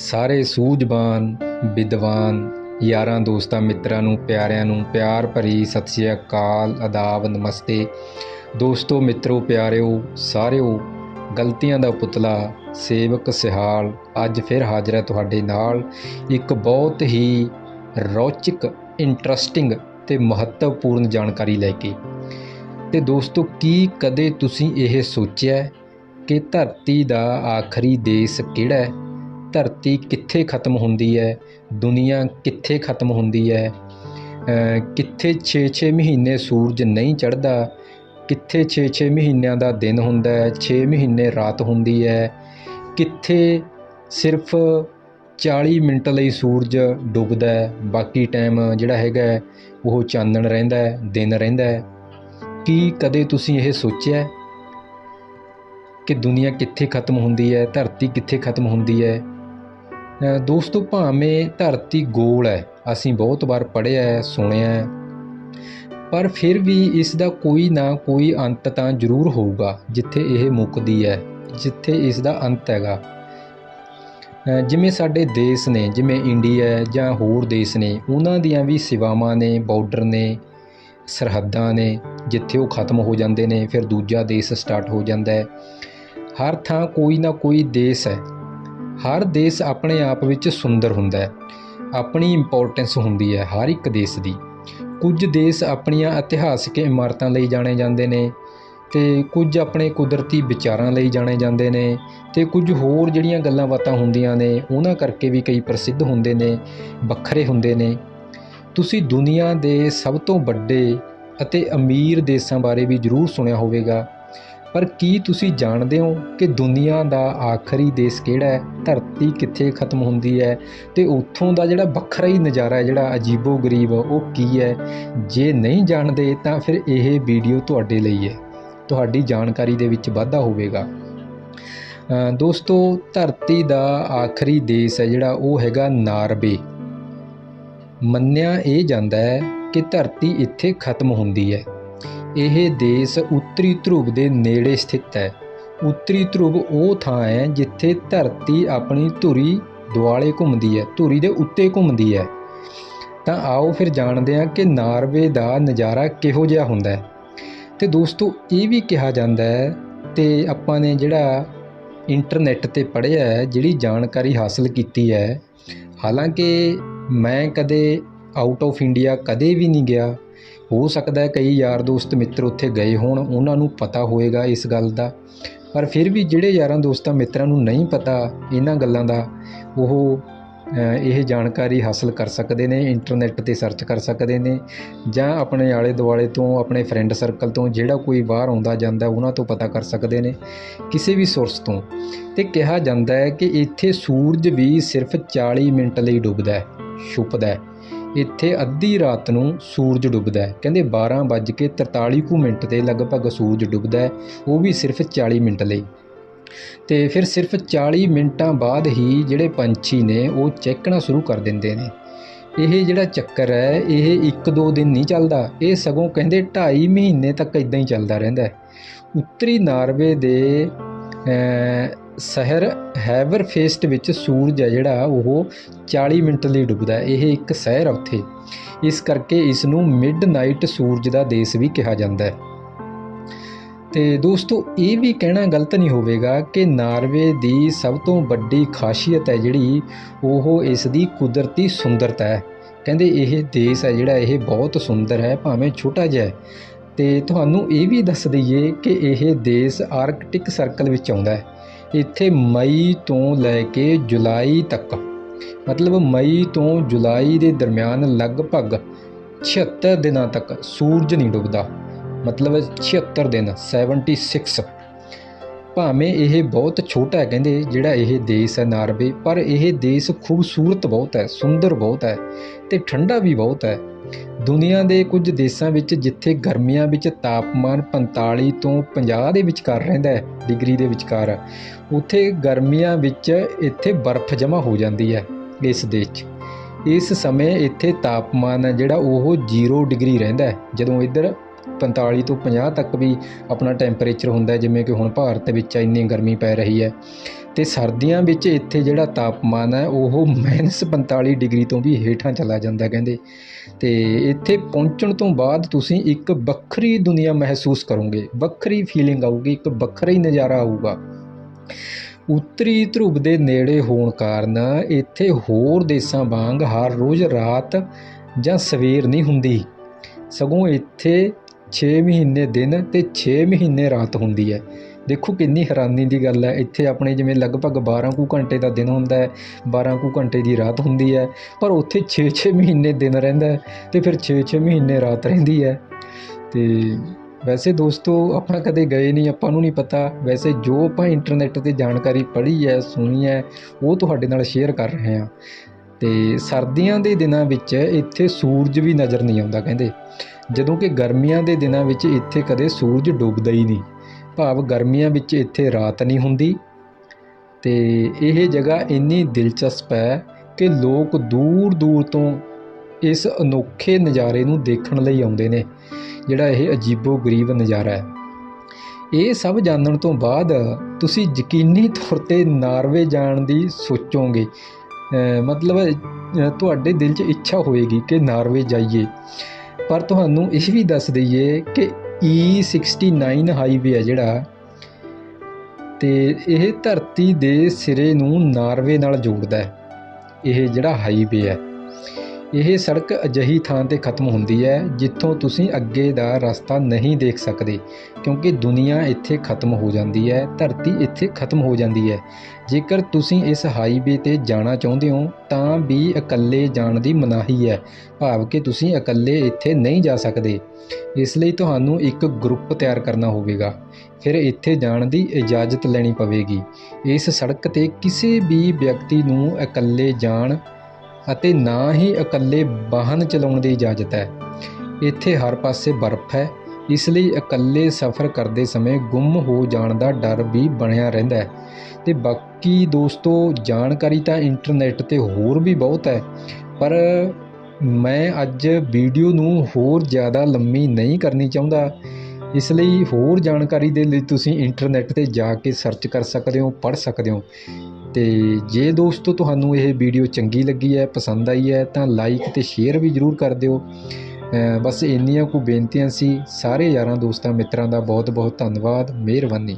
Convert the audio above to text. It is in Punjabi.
ਸਾਰੇ ਸੂਝਵਾਨ, ਵਿਦਵਾਨ, ਯਾਰਾਂ ਦੋਸਤਾਂ, ਮਿੱਤਰਾਂ ਨੂੰ, ਪਿਆਰਿਆਂ ਨੂੰ ਪਿਆਰ ਭਰੀ ਸਤਿ ਸ੍ਰੀ ਅਕਾਲ ਆਦਾਬ ਨਮਸਤੇ। ਦੋਸਤੋ, ਮਿੱਤਰੋ, ਪਿਆਰਿਓ, ਸਾਰਿਓ, ਗਲਤੀਆਂ ਦਾ ਪੁਤਲਾ, ਸੇਵਕ ਸਿਹਾਲ, ਅੱਜ ਫਿਰ ਹਾਜ਼ਰ ਹੈ ਤੁਹਾਡੇ ਨਾਲ ਇੱਕ ਬਹੁਤ ਹੀ ਰੌਚਕ ਇੰਟਰਸਟਿੰਗ ਤੇ ਮਹੱਤਵਪੂਰਨ ਜਾਣਕਾਰੀ ਲੈ ਕੇ। ਤੇ ਦੋਸਤੋ, ਕੀ ਕਦੇ ਤੁਸੀਂ ਇਹ ਸੋਚਿਆ ਕਿ ਧਰਤੀ ਦਾ ਆਖਰੀ ਦੇਸ਼ ਕਿਹੜਾ ਹੈ? ਧਰਤੀ ਕਿੱਥੇ ਖਤਮ ਹੁੰਦੀ ਹੈ? ਦੁਨੀਆ ਕਿੱਥੇ ਖਤਮ ਹੁੰਦੀ ਹੈ? ਕਿੱਥੇ 6-6 ਮਹੀਨੇ ਸੂਰਜ ਨਹੀਂ ਚੜ੍ਹਦਾ? ਕਿੱਥੇ 6-6 ਮਹੀਨਿਆਂ ਦਾ ਦਿਨ ਹੁੰਦਾ ਹੈ? 6 ਮਹੀਨੇ ਰਾਤ ਹੁੰਦੀ ਹੈ। ਕਿੱਥੇ ਸਿਰਫ 40 ਮਿੰਟ ਲਈ ਸੂਰਜ ਡੁੱਬਦਾ ਹੈ? ਬਾਕੀ ਟਾਈਮ ਜਿਹੜਾ ਹੈਗਾ ਉਹ ਚਾਨਣ ਰਹਿੰਦਾ ਹੈ, ਦਿਨ ਰਹਿੰਦਾ ਹੈ। ਕੀ ਕਦੇ ਤੁਸੀਂ ਇਹ ਸੋਚਿਆ ਕਿ ਦੁਨੀਆ ਕਿੱਥੇ ਖਤਮ ਹੁੰਦੀ ਹੈ? ਧਰਤੀ ਕਿੱਥੇ ਖਤਮ ਹੁੰਦੀ ਹੈ? ਦੋਸਤੋ, ਭਾਵੇਂ ਧਰਤੀ ਗੋਲ ਹੈ, ਅਸੀਂ ਬਹੁਤ ਵਾਰ ਪੜ੍ਹਿਆ ਹੈ, ਸੁਣਿਆ ਹੈ, ਪਰ ਫਿਰ ਵੀ ਇਸ ਦਾ ਕੋਈ ਨਾ ਕੋਈ ਅੰਤ ਤਾਂ ਜ਼ਰੂਰ ਹੋਊਗਾ, ਜਿੱਥੇ ਇਹ ਮੁੱਕਦੀ ਹੈ, ਜਿੱਥੇ ਇਸ ਦਾ ਅੰਤ ਹੈਗਾ। ਜਿਵੇਂ ਸਾਡੇ ਦੇਸ਼ ਨੇ, ਜਿਵੇਂ ਇੰਡੀਆ ਜਾਂ ਹੋਰ ਦੇਸ਼ ਨੇ, ਉਹਨਾਂ ਦੀਆਂ ਵੀ ਸੇਵਾਵਾਂ ਨੇ, ਬਾਰਡਰ ਨੇ, ਸਰਹੱਦਾਂ ਨੇ, ਜਿੱਥੇ ਉਹ ਖਤਮ ਹੋ ਜਾਂਦੇ ਨੇ, ਫਿਰ ਦੂਜਾ ਦੇਸ਼ ਸਟਾਰਟ ਹੋ ਜਾਂਦਾ ਹੈ। ਹਰ ਥਾਂ ਕੋਈ ਨਾ ਕੋਈ ਦੇਸ਼ ਹੈ ਹਰ ਦੇਸ਼ ਆਪਣੇ ਆਪ ਵਿੱਚ ਸੁੰਦਰ ਹੁੰਦਾ ਹੈ। ਆਪਣੀ ਇੰਪੋਰਟੈਂਸ ਹੁੰਦੀ ਹੈ ਹਰ ਇੱਕ ਦੇਸ਼ ਦੀ। ਕੁਝ ਦੇਸ਼ ਆਪਣੀਆਂ ਇਤਿਹਾਸਕ ਇਮਾਰਤਾਂ ਲਈ ਜਾਣੇ ਜਾਂਦੇ ਨੇ ਤੇ ਕੁਝ ਆਪਣੇ ਕੁਦਰਤੀ ਵਿਚਾਰਾਂ ਲਈ ਜਾਣੇ ਜਾਂਦੇ ਨੇ ਤੇ ਕੁਝ ਹੋਰ ਜਿਹੜੀਆਂ ਗੱਲਾਂ ਬਾਤਾਂ ਹੁੰਦੀਆਂ ਨੇ, ਉਹਨਾਂ ਕਰਕੇ ਵੀ ਕਈ ਪ੍ਰਸਿੱਧ ਹੁੰਦੇ ਨੇ, ਵੱਖਰੇ ਹੁੰਦੇ ਨੇ। ਤੁਸੀਂ ਦੁਨੀਆ ਦੇ ਸਭ ਤੋਂ ਵੱਡੇ ਅਤੇ ਅਮੀਰ ਦੇਸ਼ਾਂ ਬਾਰੇ ਵੀ ਜ਼ਰੂਰ ਸੁਣਿਆ ਹੋਵੇਗਾ। ਪਰ ਕੀ ਤੁਸੀਂ ਜਾਣਦੇ ਹੋ ਕਿ ਦੁਨੀਆ ਦਾ ਆਖਰੀ ਦੇਸ਼ ਕਿਹੜਾ ਹੈ? ਧਰਤੀ ਕਿੱਥੇ ਖਤਮ ਹੁੰਦੀ ਹੈ? ਤੇ ਉੱਥੋਂ ਦਾ ਜਿਹੜਾ ਵੱਖਰਾ ਹੀ ਨਜ਼ਾਰਾ ਹੈ, ਜਿਹੜਾ ਅਜੀਬੋ ਗਰੀਬ ਉਹ ਕੀ ਹੈ? ਜੇ ਨਹੀਂ ਜਾਣਦੇ, ਤਾਂ ਫਿਰ ਇਹ ਵੀਡੀਓ ਤੁਹਾਡੇ ਲਈ ਹੈ। ਤੁਹਾਡੀ ਜਾਣਕਾਰੀ ਦੇ ਵਿੱਚ ਵਾਧਾ ਹੋਵੇਗਾ। ਦੋਸਤੋ, ਧਰਤੀ ਦਾ ਆਖਰੀ ਦੇਸ਼ ਹੈ, ਜਿਹੜਾ ਉਹ ਹੈਗਾ ਨਾਰਵੇ। ਮੰਨਿਆ ਇਹ ਜਾਂਦਾ ਹੈ ਕਿ ਧਰਤੀ ਇੱਥੇ ਖਤਮ ਹੁੰਦੀ ਹੈ। ਇਹ ਦੇਸ਼ ਉੱਤਰੀ ਧਰੁਵ ਦੇ ਨੇੜੇ ਸਥਿਤ ਹੈ। ਉੱਤਰੀ ਧਰੁਵ ਉਹ ਥਾਂ ਹੈ ਜਿੱਥੇ ਧਰਤੀ ਆਪਣੀ ਧੁਰੀ ਦੁਆਲੇ ਘੁੰਮਦੀ ਹੈ, ਧੁਰੀ ਦੇ ਉੱਤੇ ਘੁੰਮਦੀ ਹੈ। ਤਾਂ ਆਓ ਫਿਰ ਜਾਣਦੇ ਹਾਂ ਕਿ ਨਾਰਵੇ ਦਾ ਨਜ਼ਾਰਾ ਕਿਹੋ ਜਿਹਾ ਹੁੰਦਾ ਹੈ। ਤੇ ਦੋਸਤੋ, ਇਹ ਵੀ ਕਿਹਾ ਜਾਂਦਾ ਹੈ ਤੇ ਆਪਾਂ ਨੇ ਜਿਹੜਾ ਇੰਟਰਨੈਟ ਤੇ ਪੜ੍ਹਿਆ ਹੈ, ਜਿਹੜੀ ਜਾਣਕਾਰੀ ਹਾਸਲ ਕੀਤੀ ਹੈ, ਹਾਲਾਂਕਿ ਮੈਂ ਕਦੇ ਆਊਟ ਆਫ ਇੰਡੀਆ ਕਦੇ ਵੀ ਨਹੀਂ ਗਿਆ। ਹੋ ਸਕਦਾ ਹੈ ਕਈ ਯਾਰ ਦੋਸਤ ਮਿੱਤਰ ਉੱਥੇ ਗਏ ਹੋਣ, ਉਹਨਾਂ ਨੂੰ ਪਤਾ ਹੋਏਗਾ ਇਸ ਗੱਲ ਦਾ। ਪਰ ਫਿਰ ਵੀ ਜਿਹੜੇ ਯਾਰਾਂ ਦੋਸਤਾਂ ਮਿੱਤਰਾਂ ਨੂੰ ਨਹੀਂ ਪਤਾ ਇਹਨਾਂ ਗੱਲਾਂ ਦਾ, ਉਹ ਇਹ ਜਾਣਕਾਰੀ ਹਾਸਲ ਕਰ ਸਕਦੇ ਨੇ, ਇੰਟਰਨੈਟ ਤੇ ਸਰਚ ਕਰ ਸਕਦੇ ਨੇ, ਜਾਂ ਆਪਣੇ ਆਲੇ ਦੁਆਲੇ ਤੋਂ, ਆਪਣੇ ਫਰੈਂਡ ਸਰਕਲ ਤੋਂ, ਜਿਹੜਾ ਕੋਈ ਬਾਹਰ ਆਉਂਦਾ ਜਾਂਦਾ, ਉਹਨਾਂ ਤੋਂ ਪਤਾ ਕਰ ਸਕਦੇ ਨੇ, ਕਿਸੇ ਵੀ ਸੋਰਸ ਤੋਂ। ਤੇ ਕਿਹਾ ਜਾਂਦਾ ਹੈ ਕਿ ਇੱਥੇ ਸੂਰਜ ਵੀ ਸਿਰਫ 40 ਮਿੰਟ ਲਈ ਡੁੱਬਦਾ ਹੈ, ਛੁਪਦਾ ਹੈ। ਇੱਥੇ ਅੱਧੀ ਰਾਤ ਨੂੰ ਸੂਰਜ ਡੁੱਬਦਾ ਹੈ। ਕਹਿੰਦੇ 12:43 ਕੁ ਮਿੰਟ ਤੇ ਲਗਭਗ ਸੂਰਜ ਡੁੱਬਦਾ ਹੈ। ਉਹ ਵੀ ਸਿਰਫ 40 ਮਿੰਟ ਲਈ। ਤੇ ਫਿਰ ਸਿਰਫ 40 ਮਿੰਟਾਂ ਬਾਅਦ ਹੀ ਜਿਹੜੇ ਪੰਛੀ ਨੇ, ਉਹ ਚਹਿਕਣਾ ਸ਼ੁਰੂ ਕਰ ਦਿੰਦੇ ਨੇ। ਇਹ ਜਿਹੜਾ ਚੱਕਰ ਹੈ, ਇਹ ਇੱਕ ਦੋ ਦਿਨ ਨਹੀਂ ਚੱਲਦਾ। ਇਹ ਸਗੋਂ ਕਹਿੰਦੇ 2.5 ਮਹੀਨੇ ਤੱਕ ਇਦਾਂ ਹੀ ਚੱਲਦਾ ਰਹਿੰਦਾ ਹੈ। ਉੱਤਰੀ ਨਾਰਵੇ ਦੇ ਸ਼ਹਿਰ ਹੈਵਰਫੇਸਟ ਵਿੱਚ ਸੂਰਜ ਹੈ ਜਿਹੜਾ, ਉਹ 40 ਮਿੰਟ ਲਈ ਡੁੱਬਦਾ ਇਹ ਇੱਕ ਸ਼ਹਿਰ ਆ ਉੱਥੇ। ਇਸ ਕਰਕੇ ਇਸ ਨੂੰ ਮਿਡਨਾਈਟ ਸੂਰਜ ਦਾ ਦੇਸ਼ ਵੀ ਕਿਹਾ ਜਾਂਦਾ ਹੈ। ਤੇ ਦੋਸਤੋ, ਇਹ ਵੀ ਕਹਿਣਾ ਗਲਤ ਨਹੀਂ ਹੋਵੇਗਾ ਕਿ ਨਾਰਵੇ ਦੀ ਸਭ ਤੋਂ ਵੱਡੀ ਖਾਸੀਅਤ ਹੈ ਜਿਹੜੀ, ਉਹ ਇਸ ਦੀ ਕੁਦਰਤੀ ਸੁੰਦਰਤਾ ਹੈ। ਕਹਿੰਦੇ ਇਹ ਦੇਸ਼ ਹੈ ਜਿਹੜਾ, ਇਹ ਬਹੁਤ ਸੁੰਦਰ ਹੈ, ਭਾਵੇਂ ਛੋਟਾ ਜਿਹਾ ਹੈ। ਤੇ ਤੁਹਾਨੂੰ ਇਹ ਵੀ ਦੱਸ ਦਈਏ ਕਿ ਇਹ ਦੇਸ਼ ਆਰਕਟਿਕ ਸਰਕਲ ਵਿੱਚ ਆਉਂਦਾ ਹੈ। ਇੱਥੇ ਮਈ ਤੋਂ ਲੈ ਕੇ ਜੁਲਾਈ ਤੱਕ, ਮਤਲਬ ਮਈ ਤੋਂ ਜੁਲਾਈ ਦੇ ਦਰਮਿਆਨ ਲਗਭਗ 76 ਦਿਨਾਂ ਤੱਕ ਸੂਰਜ ਨਹੀਂ ਡੁੱਬਦਾ, ਮਤਲਬ 76 ਦਿਨ 76 ਭਾਵੇਂ ਇਹ ਬਹੁਤ ਛੋਟਾ ਹੈ, ਕਹਿੰਦੇ ਜਿਹੜਾ ਇਹ ਦੇਸ਼ ਹੈ ਨਾਰਵੇ, ਪਰ ਇਹ ਦੇਸ਼ ਖੂਬਸੂਰਤ ਬਹੁਤ ਹੈ, ਸੁੰਦਰ ਬਹੁਤ ਹੈ ਤੇ ਠੰਡਾ ਵੀ ਬਹੁਤ ਹੈ। ਦੁਨੀਆ ਦੇ ਕੁਝ ਦੇਸ਼ਾਂ ਵਿੱਚ ਜਿੱਥੇ ਗਰਮੀਆਂ ਵਿੱਚ ਤਾਪਮਾਨ 45 ਤੋਂ 50 ਦੇ ਵਿਚਕਾਰ ਰਹਿੰਦਾ ਹੈ, ਡਿਗਰੀ ਦੇ ਵਿਚਕਾਰ, ਉੱਥੇ ਗਰਮੀਆਂ ਵਿੱਚ ਇੱਥੇ ਬਰਫ਼ ਜਮ੍ਹਾਂ ਹੋ ਜਾਂਦੀ ਹੈ ਇਸ ਦੇਸ਼ 'ਚ। ਇਸ ਸਮੇਂ ਇੱਥੇ ਤਾਪਮਾਨ ਹੈ ਜਿਹੜਾ ਉਹ 0 ਡਿਗਰੀ ਰਹਿੰਦਾ ਜਦੋਂ ਇੱਧਰ 45 ਤੋਂ 50 ਤੱਕ ਵੀ ਆਪਣਾ ਟੈਂਪਰੇਚਰ ਹੁੰਦਾ ਜਿਵੇਂ ਕਿ ਹੁਣ ਭਾਰਤ ਵਿੱਚ ਇੰਨੀ ਗਰਮੀ ਪੈ ਰਹੀ ਹੈ। ਤੇ ਸਰਦੀਆਂ ਵਿੱਚ ਇੱਥੇ ਜਿਹੜਾ ਤਾਪਮਾਨ ਹੈ, ਉਹ ਮਾਈਨਸ 45 ਡਿਗਰੀ ਤੋਂ ਵੀ ਹੇਠਾਂ ਚਲਾ ਜਾਂਦਾ ਕਹਿੰਦੇ। ਤੇ ਇੱਥੇ ਪਹੁੰਚਣ ਤੋਂ ਬਾਅਦ ਤੁਸੀਂ ਇੱਕ ਵੱਖਰੀ ਦੁਨੀਆ ਮਹਿਸੂਸ ਕਰੋਗੇ। ਵੱਖਰੀ ਫੀਲਿੰਗ ਆਊਗੀ, ਇੱਕ ਵੱਖਰਾ ਹੀ ਨਜ਼ਾਰਾ ਆਊਗਾ। ਉੱਤਰੀ ਧਰੁਵ ਦੇ ਨੇੜੇ ਹੋਣ ਕਾਰਨ ਇੱਥੇ ਹੋਰ ਦੇਸ਼ਾਂ ਵਾਂਗ ਹਰ ਰੋਜ਼ ਰਾਤ ਜਾਂ ਸਵੇਰ ਨਹੀਂ ਹੁੰਦੀ। ਸਗੋਂ ਇੱਥੇ 6 ਮਹੀਨੇ ਦਿਨ ਤੇ 6 ਮਹੀਨੇ ਰਾਤ ਹੁੰਦੀ ਹੈ। ਦੇਖੋ ਕਿੰਨੀ ਹੈਰਾਨੀ ਦੀ ਗੱਲ ਹੈ। ਇੱਥੇ ਆਪਣੇ ਜਿਵੇਂ ਲਗਭਗ 12 ਕੁ ਘੰਟੇ ਦਾ ਦਿਨ ਹੁੰਦਾ ਹੈ 12 ਕੁ ਘੰਟੇ ਦੀ ਰਾਤ ਹੁੰਦੀ ਹੈ, ਪਰ ਉੱਥੇ 6-6 ਮਹੀਨੇ ਦਿਨ ਰਹਿੰਦਾ ਹੈ ਤੇ ਫਿਰ 6-6 ਮਹੀਨੇ ਰਾਤ ਰਹਿੰਦੀ ਹੈ। ਤੇ ਵੈਸੇ ਦੋਸਤੋ, ਆਪਾਂ ਕਦੇ ਗਏ ਨਹੀਂ, ਆਪਾਂ ਨੂੰ ਨਹੀਂ ਪਤਾ। ਵੈਸੇ ਜੋ ਆਪਾਂ ਇੰਟਰਨੈਟ ਤੇ ਜਾਣਕਾਰੀ ਪੜ੍ਹੀ ਹੈ, ਸੁਣੀ ਹੈ, ਉਹ ਤੁਹਾਡੇ ਨਾਲ ਸ਼ੇਅਰ ਕਰ ਰਹੇ ਹਾਂ। ਤੇ ਸਰਦੀਆਂ ਦੇ ਦਿਨਾਂ ਵਿੱਚ ਇੱਥੇ ਸੂਰਜ ਵੀ ਨਜ਼ਰ ਨਹੀਂ ਆਉਂਦਾ, ਕਹਿੰਦੇ। ਜਦੋਂ ਕਿ ਗਰਮੀਆਂ ਦੇ ਦਿਨਾਂ ਵਿੱਚ ਇੱਥੇ ਕਦੇ ਸੂਰਜ ਡੁੱਬਦਾ ਹੀ ਨਹੀਂ। ਭਾਵ ਗਰਮੀਆਂ ਵਿੱਚ ਇੱਥੇ ਰਾਤ ਨਹੀਂ ਹੁੰਦੀ। ਤੇ ਇਹ ਜਗ੍ਹਾ ਇੰਨੀ ਦਿਲਚਸਪ ਹੈ ਕਿ ਲੋਕ ਦੂਰ ਦੂਰ ਤੋਂ ਇਸ ਅਨੋਖੇ ਨਜ਼ਾਰੇ ਨੂੰ ਦੇਖਣ ਲਈ ਆਉਂਦੇ ਨੇ, ਜਿਹੜਾ ਇਹ ਅਜੀਬੋ ਗਰੀਬ ਨਜ਼ਾਰਾ ਹੈ। ਇਹ ਸਭ ਜਾਣਨ ਤੋਂ ਬਾਅਦ ਤੁਸੀਂ ਯਕੀਨੀ ਤੌਰ ਤੇ ਨਾਰਵੇ ਜਾਣ ਦੀ ਸੋਚੋਗੇ। ਮਤਲਬ ਤੁਹਾਡੇ ਦਿਲ 'ਚ ਇੱਛਾ ਹੋਏਗੀ ਕਿ ਨਾਰਵੇ ਜਾਈਏ। ਪਰ ਤੁਹਾਨੂੰ ਇਹ ਵੀ ਦੱਸ ਦਈਏ ਕਿ E69 ਹਾਈਵੇ ਹੈ ਜਿਹੜਾ, ਤੇ ਇਹ ਧਰਤੀ ਦੇ ਸਿਰੇ ਨੂੰ ਨਾਰਵੇ ਨਾਲ ਜੋੜਦਾ ਹੈ। ਇਹ ਜਿਹੜਾ ਹਾਈਵੇ ਹੈ। ਇਹ ਸੜਕ ਅਜਿਹੀ ਥਾਂ ਤੇ ਖਤਮ ਹੁੰਦੀ ਹੈ ਜਿੱਥੋਂ ਤੁਸੀਂ ਅੱਗੇ ਦਾ ਰਸਤਾ ਨਹੀਂ ਦੇਖ ਸਕਦੇ, ਕਿਉਂਕਿ ਦੁਨੀਆ ਇੱਥੇ ਖਤਮ ਹੋ ਜਾਂਦੀ ਹੈ, ਧਰਤੀ ਇੱਥੇ ਖਤਮ ਹੋ ਜਾਂਦੀ ਹੈ। ਜੇਕਰ ਤੁਸੀਂ ਇਸ ਹਾਈਵੇ ਤੇ ਜਾਣਾ ਚਾਹੁੰਦੇ ਹੋ, ਤਾਂ ਵੀ ਇਕੱਲੇ ਜਾਣ ਦੀ ਮਨਾਹੀ ਹੈ, ਭਾਵ ਕਿ ਤੁਸੀਂ ਇਕੱਲੇ ਇੱਥੇ ਨਹੀਂ ਜਾ ਸਕਦੇ। ਇਸ ਲਈ ਤੁਹਾਨੂੰ ਇੱਕ ਗਰੁੱਪ ਤਿਆਰ ਕਰਨਾ ਹੋਵੇਗਾ। ਫਿਰ ਇੱਥੇ ਜਾਣ ਦੀ ਇਜਾਜ਼ਤ ਲੈਣੀ ਪਵੇਗੀ। ਇਸ ਸੜਕ ਤੇ ਕਿਸੇ ਵੀ ਵਿਅਕਤੀ ਨੂੰ ਇਕੱਲੇ ਜਾਣ ਅਤੇ ਨਾ ਹੀ ਇਕੱਲੇ ਵਾਹਨ ਚਲਾਉਣ ਦੀ ਇਜਾਜ਼ਤ ਹੈ। ਇੱਥੇ ਹਰ ਪਾਸੇ ਬਰਫ਼ ਹੈ, ਇਸ ਲਈ ਇਕੱਲੇ ਸਫ਼ਰ ਕਰਦੇ ਸਮੇਂ ਗੁੰਮ ਹੋ ਜਾਣ ਦਾ ਡਰ ਵੀ ਬਣਿਆ ਰਹਿੰਦਾ ਹੈ। ਤੇ ਬਾਕੀ ਦੋਸਤੋ, ਜਾਣਕਾਰੀ ਤਾਂ ਇੰਟਰਨੈਟ ਤੇ ਹੋਰ ਵੀ ਬਹੁਤ ਹੈ, ਪਰ ਮੈਂ ਅੱਜ ਵੀਡੀਓ ਨੂੰ ਹੋਰ ਜ਼ਿਆਦਾ ਲੰਮੀ ਨਹੀਂ ਕਰਨੀ ਚਾਹੁੰਦਾ। ਇਸ ਲਈ ਹੋਰ ਜਾਣਕਾਰੀ ਦੇ ਲਈ ਤੁਸੀਂ ਇੰਟਰਨੈਟ ਤੇ ਜਾ ਕੇ ਸਰਚ ਕਰ ਸਕਦੇ ਹੋ, ਪੜ੍ਹ ਸਕਦੇ ਹੋ। ਤੇ ਜੇ ਦੋਸਤੋ ਤੁਹਾਨੂੰ ਇਹ ਵੀਡੀਓ ਚੰਗੀ ਲੱਗੀ ਹੈ, ਪਸੰਦ ਆਈ ਹੈ, ਤਾਂ ਲਾਈਕ ਤੇ ਸ਼ੇਅਰ ਵੀ ਜਰੂਰ ਕਰ ਦਿਓ। ਬਸ ਇੰਨੀਆਂ ਕੁ ਬੇਨਤੀਆਂ ਸੀ। ਸਾਰੇ ਯਾਰਾਂ ਦੋਸਤਾਂ ਮਿੱਤਰਾਂ ਦਾ ਬਹੁਤ ਬਹੁਤ ਧੰਨਵਾਦ। ਮਿਹਰਬਾਨੀ।